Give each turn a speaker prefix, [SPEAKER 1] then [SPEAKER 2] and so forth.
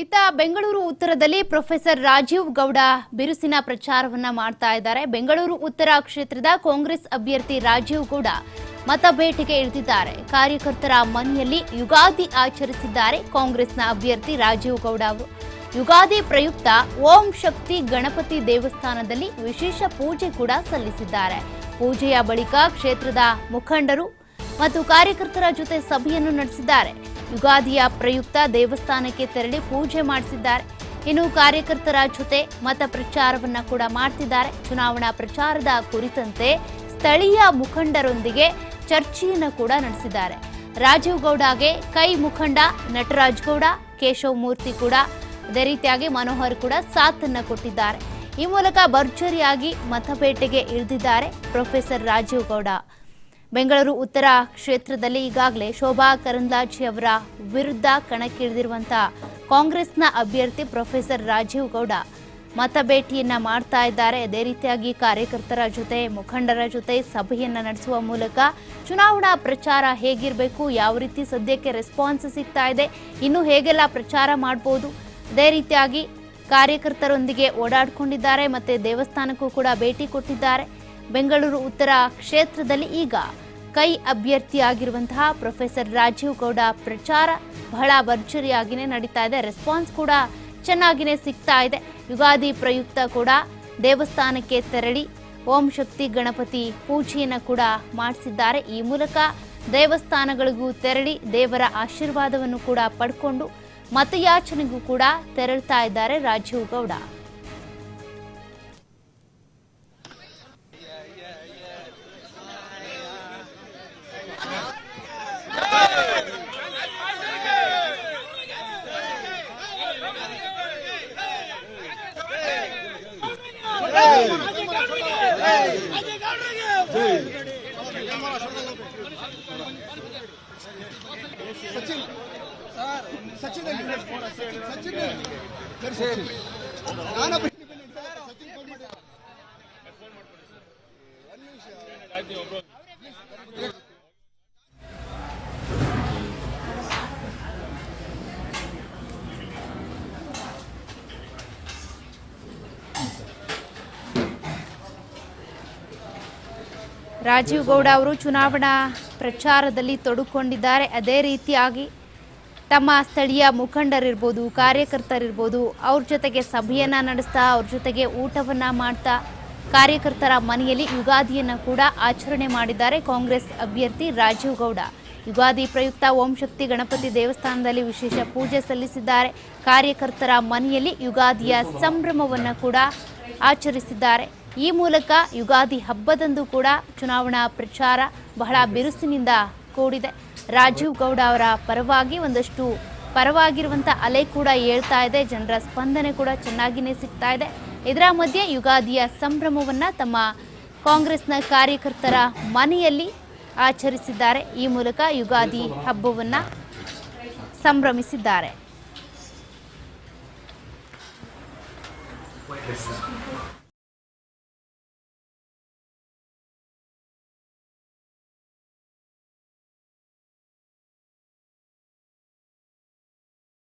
[SPEAKER 1] ಇತ್ತ ಬೆಂಗಳೂರು ಉತ್ತರದಲ್ಲಿ ಪ್ರೊಫೆಸರ್ ರಾಜೀವ್ ಗೌಡ ಬಿರುಸಿನ ಪ್ರಚಾರವನ್ನ ಮಾಡ್ತಾ ಇದ್ದಾರೆ. ಬೆಂಗಳೂರು ಉತ್ತರ ಕ್ಷೇತ್ರದ ಕಾಂಗ್ರೆಸ್ ಅಭ್ಯರ್ಥಿ ರಾಜೀವ್ ಗೌಡ ಮತ ಭೇಟಿಗೆ ಇಳಿದಿದ್ದಾರೆ. ಕಾರ್ಯಕರ್ತರ ಮನೆಯಲ್ಲಿ ಯುಗಾದಿ ಆಚರಿಸಿದ್ದಾರೆ ಕಾಂಗ್ರೆಸ್ನ ಅಭ್ಯರ್ಥಿ ರಾಜೀವ್ ಗೌಡ ಯುಗಾದಿ ಪ್ರಯುಕ್ತ ಓಂ ಶಕ್ತಿ ಗಣಪತಿ ದೇವಸ್ಥಾನದಲ್ಲಿ ವಿಶೇಷ ಪೂಜೆ ಕೂಡ ಸಲ್ಲಿಸಿದ್ದಾರೆ. ಪೂಜೆಯ ಬಳಿಕ ಕ್ಷೇತ್ರದ ಮುಖಂಡರು ಮತ್ತು ಕಾರ್ಯಕರ್ತರ ಜೊತೆ ಸಭೆಯನ್ನು ನಡೆಸಿದ್ದಾರೆ. ಯುಗಾದಿಯ ಪ್ರಯುಕ್ತ ದೇವಸ್ಥಾನಕ್ಕೆ ತೆರಳಿ ಪೂಜೆ ಮಾಡಿಸಿದ್ದಾರೆ. ಇನ್ನು ಕಾರ್ಯಕರ್ತರ ಜೊತೆ ಮತ ಪ್ರಚಾರವನ್ನ ಕೂಡ ಮಾಡ್ತಿದ್ದಾರೆ. ಚುನಾವಣಾ ಪ್ರಚಾರದ ಕುರಿತಂತೆ ಸ್ಥಳೀಯ ಮುಖಂಡರೊಂದಿಗೆ ಚರ್ಚೆಯನ್ನು ಕೂಡ ನಡೆಸಿದ್ದಾರೆ. ರಾಜೀವ್ ಗೌಡಗೆ ಕೈ ಮುಖಂಡ ನಟರಾಜ್ ಗೌಡ, ಕೇಶವ್ ಮೂರ್ತಿ ಕೂಡ ಅದೇ ರೀತಿಯಾಗಿ ಮನೋಹರ್ ಕೂಡ ಸಾಥನ್ನ ಕೊಟ್ಟಿದ್ದಾರೆ. ಈ ಮೂಲಕ ಭರ್ಜರಿಯಾಗಿ ಮತಪೇಟೆಗೆ ಇಳಿದಿದ್ದಾರೆ. ಪ್ರೊಫೆಸರ್ ರಾಜೀವ್ ಗೌಡ. ಬೆಂಗಳೂರು ಉತ್ತರ ಕ್ಷೇತ್ರದಲ್ಲಿ ಈಗಾಗಲೇ ಶೋಭಾ ಕರಂದ್ಲಾಜೆ ಅವರ ವಿರುದ್ಧ ಕಣಕ್ಕಿಳಿದಿರುವಂತಹ ಕಾಂಗ್ರೆಸ್ನ ಅಭ್ಯರ್ಥಿ ಪ್ರೊಫೆಸರ್ ರಾಜೀವ್ ಗೌಡ ಮತಭೇಟಿಯನ್ನ ಮಾಡ್ತಾ ಇದ್ದಾರೆ. ಅದೇ ರೀತಿಯಾಗಿ ಕಾರ್ಯಕರ್ತರ ಜೊತೆ, ಮುಖಂಡರ ಜೊತೆ ಸಭೆಯನ್ನ ನಡೆಸುವ ಮೂಲಕ ಚುನಾವಣಾ ಪ್ರಚಾರ ಹೇಗಿರಬೇಕು, ಯಾವ ರೀತಿ ಸದ್ಯಕ್ಕೆ ರೆಸ್ಪಾನ್ಸ್ ಸಿಗ್ತಾ ಇದೆ, ಇನ್ನು ಹೇಗೆಲ್ಲ ಪ್ರಚಾರ ಮಾಡ್ಬೋದು, ಅದೇ ರೀತಿಯಾಗಿ ಕಾರ್ಯಕರ್ತರೊಂದಿಗೆ ಓಡಾಡಿಕೊಂಡಿದ್ದಾರೆ, ಮತ್ತೆ ದೇವಸ್ಥಾನಕ್ಕೂ ಕೂಡ ಭೇಟಿ ಕೊಟ್ಟಿದ್ದಾರೆ. ಬೆಂಗಳೂರು ಉತ್ತರ ಕ್ಷೇತ್ರದಲ್ಲಿ ಈಗ ಕೈ ಅಭ್ಯರ್ಥಿಯಾಗಿರುವಂತಹ ಪ್ರೊಫೆಸರ್ ರಾಜೀವ್ ಗೌಡ ಪ್ರಚಾರ ಬಹಳ ಭರ್ಜರಿಯಾಗಿನೇ ನಡೀತಾ ಇದೆ. ರೆಸ್ಪಾನ್ಸ್ ಕೂಡ ಚೆನ್ನಾಗಿನೇ ಸಿಗ್ತಾ ಇದೆ. ಯುಗಾದಿ ಪ್ರಯುಕ್ತ ಕೂಡ ದೇವಸ್ಥಾನಕ್ಕೆ ತೆರಳಿ ಓಂ ಶಕ್ತಿ ಗಣಪತಿ ಪೂಜೆಯನ್ನು ಕೂಡ ಮಾಡಿಸಿದ್ದಾರೆ. ಈ ಮೂಲಕ ದೇವಸ್ಥಾನಗಳಿಗೂ ತೆರಳಿ ದೇವರ ಆಶೀರ್ವಾದವನ್ನು ಕೂಡ ಪಡ್ಕೊಂಡು ಮತಯಾಚನೆಗೂ ಕೂಡ ತೆರಳ್ತಾ ಇದ್ದಾರೆ ರಾಜೀವ್ ಗೌಡ.
[SPEAKER 2] ಸಚಿನ್ ಸಚಿನ್ ಸಚಿನ್ ನಾನು ಸಚಿನ್
[SPEAKER 1] ರಾಜೀವ್ ಗೌಡ ಅವರು ಚುನಾವಣಾ ಪ್ರಚಾರದಲ್ಲಿ ತೊಡಕೊಂಡಿದ್ದಾರೆ. ಅದೇ ರೀತಿಯಾಗಿ ತಮ್ಮ ಸ್ಥಳೀಯ ಮುಖಂಡರಿರ್ಬೋದು, ಕಾರ್ಯಕರ್ತರಿರ್ಬೋದು, ಅವ್ರ ಜೊತೆಗೆ ಸಭೆಯನ್ನು ನಡೆಸ್ತಾ, ಅವ್ರ ಜೊತೆಗೆ ಊಟವನ್ನು ಮಾಡ್ತಾ ಕಾರ್ಯಕರ್ತರ ಮನೆಯಲ್ಲಿ ಯುಗಾದಿಯನ್ನು ಕೂಡ ಆಚರಣೆ ಮಾಡಿದ್ದಾರೆ ಕಾಂಗ್ರೆಸ್ ಅಭ್ಯರ್ಥಿ ರಾಜೀವ್ ಗೌಡ. ಯುಗಾದಿ ಪ್ರಯುಕ್ತ ಓಂ ಶಕ್ತಿ ಗಣಪತಿ ದೇವಸ್ಥಾನದಲ್ಲಿ ವಿಶೇಷ ಪೂಜೆ ಸಲ್ಲಿಸಿದ್ದಾರೆ. ಕಾರ್ಯಕರ್ತರ ಮನೆಯಲ್ಲಿ ಯುಗಾದಿಯ ಸಂಭ್ರಮವನ್ನು ಕೂಡ ಆಚರಿಸಿದ್ದಾರೆ. ಈ ಮೂಲಕ ಯುಗಾದಿ ಹಬ್ಬದಂದು ಕೂಡ ಚುನಾವಣಾ ಪ್ರಚಾರ ಬಹಳ ಬಿರುಸಿನಿಂದ ಕೂಡಿದೆ. ರಾಜೀವ್ ಗೌಡ ಅವರ ಪರವಾಗಿ ಒಂದಷ್ಟು ಪರವಾಗಿರುವಂಥ ಅಲೆ ಕೂಡ ಏಳ್ತಾ ಇದೆ. ಜನರ ಸ್ಪಂದನೆ ಕೂಡ ಚೆನ್ನಾಗಿನೇ ಸಿಗ್ತಾ ಇದೆ. ಇದರ ಮಧ್ಯೆ ಯುಗಾದಿಯ ಸಂಭ್ರಮವನ್ನು ತಮ್ಮ ಕಾಂಗ್ರೆಸ್ನ ಕಾರ್ಯಕರ್ತರ ಮನೆಯಲ್ಲಿ ಆಚರಿಸಿದ್ದಾರೆ. ಈ ಮೂಲಕ ಯುಗಾದಿ ಹಬ್ಬವನ್ನು ಸಂಭ್ರಮಿಸಿದ್ದಾರೆ.